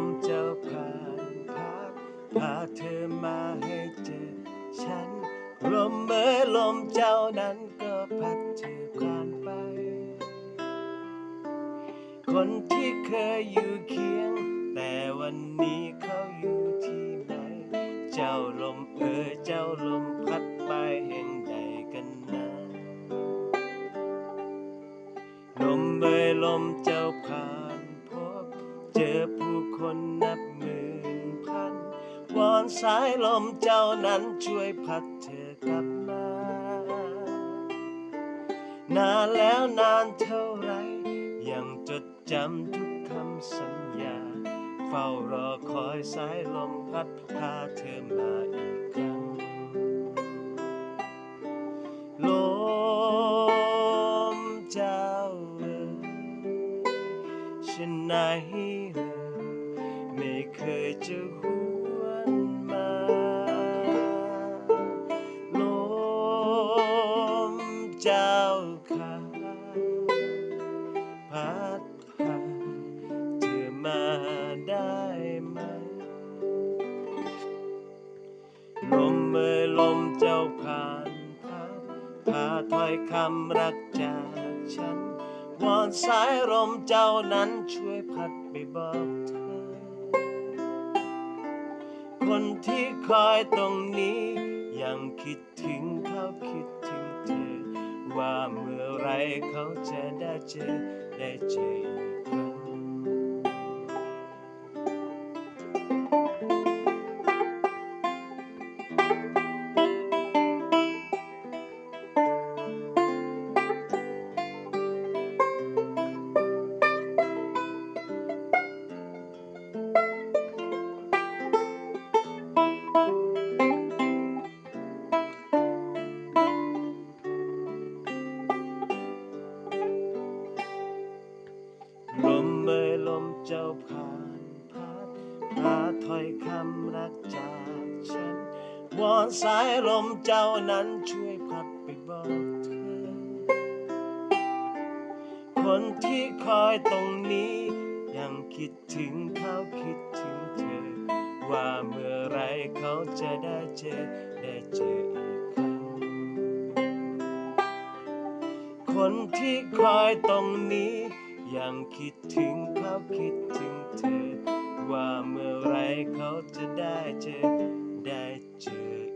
มเจ้าผ่านพัดพาเธอมาให้เจอฉัน ลมเมื่อลมเจ้านั้นก็พัดเธอผ่านไป คนที่เคยอยู่เคียง แต่วันนี้เขาอยู่ที่ไหน เจ้าลมเอ่ยเจ้าลมพัดไปแห่งใดกันนะลมเอ่ยลมเจ้าผ่านพบเจอผู้ คนนับหมื่นพัน วอนสายลมเจ้านั้นช่วยพัดเธอกลับมา นานแล้วนานเท่าไร ยังจดจำทุกคำสัญญา เฝ้ารอคอยสายลมพัดพาเธอมาอีกครั้งลมเจ้าเอ่ยฉันไหนเลย ไม่เคยจะหวนมาลมเจ้าขาพัดพาเธอมาได้ไหม ลมเมื่อลมเจ้าผ่านพัดพาถ้อยคำรักจากฉันวอนสายลมเจ้านั้นช่วยพัดไปบอกเธอ คนที่คอยตรงนี้ ยังคิดถึงเขาคิดถึงเธอ ว่าเมื่อไรเขาจะได้เจอได้เจอ เจ้าผ่านพัดพาถ้อยคำรักจากฉัน วอนสายลมเจ้านั้นช่วยพัดไปบอกเธอ คนที่คอยตรงนี้ยังคิดถึงเขาคิดถึงเธอ ว่าเมื่อไรเขาจะได้เจอได้เจออีกครั้งคนที่คอยตรงนี้ ยังคิดถึงเขาคิดถึงเธอ ว่าเมื่อไรเขาจะได้เจอได้เจอ